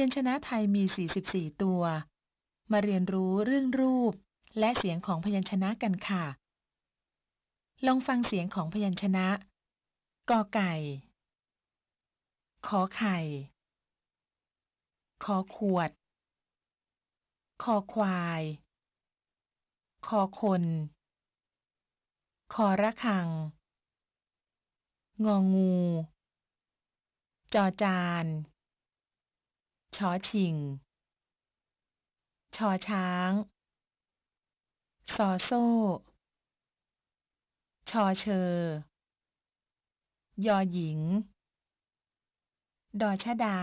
ยัญชนะไทยมี 44 ตัว มาเรียนรู้เรื่องรูปและเสียงของพยัญชนะกันค่ะ ลองฟังเสียงของพยัญชนะ กอไก่ ขอไข่ ขอขวด คอควาย คอคน คอระฆัง งองู จอจาน อชิง ชอช้าง ซอโซ่ ชอเชอยอหญิง ดอชดา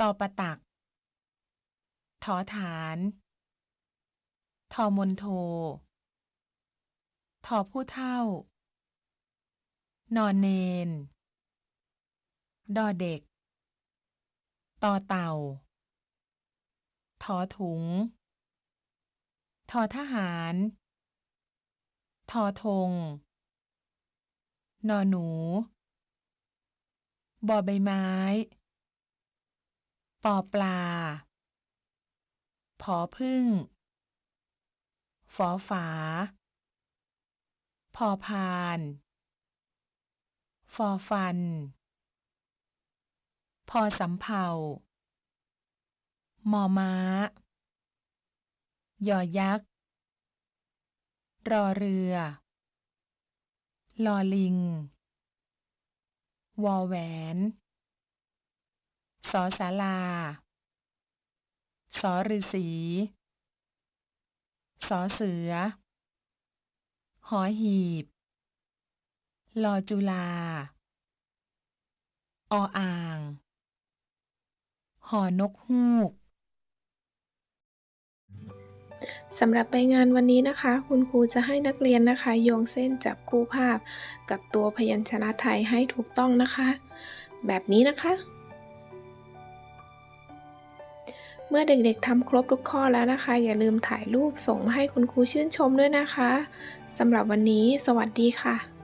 ตอประตัก ทอฐาน ทอมนโท ทอผู้เท่า นอนเนน ดอเด็ก ต่อเต่าทอถุง ทอทหาร ทอธง นอหนู บอใบไม้ ปอปลา ผอพึ่ง ฝอฝา พอพาน ฟอฟัน อสำเภามอม้า ยอยักษ์ รอเรือ ลอลิง วอแหวน สอศาลา สอฤาษี สอเสือ หอหีบ ลอจุลา ออ่าง หอนกฮูกสำหรับใบงานวันนี้นะคะ คุณครูจะให้นักเรียนนะคะ โยงเส้นจับคู่ภาพ กับตัวพยัญชนะไทยให้ถูกต้องนะคะ แบบนี้นะคะ เมื่อเด็กๆทำครบทุกข้อแล้วนะคะ อย่าลืมถ่ายรูปส่งมาให้คุณครูชื่นชมด้วยนะคะสำหรับวันนี้ สวัสดีค่ะ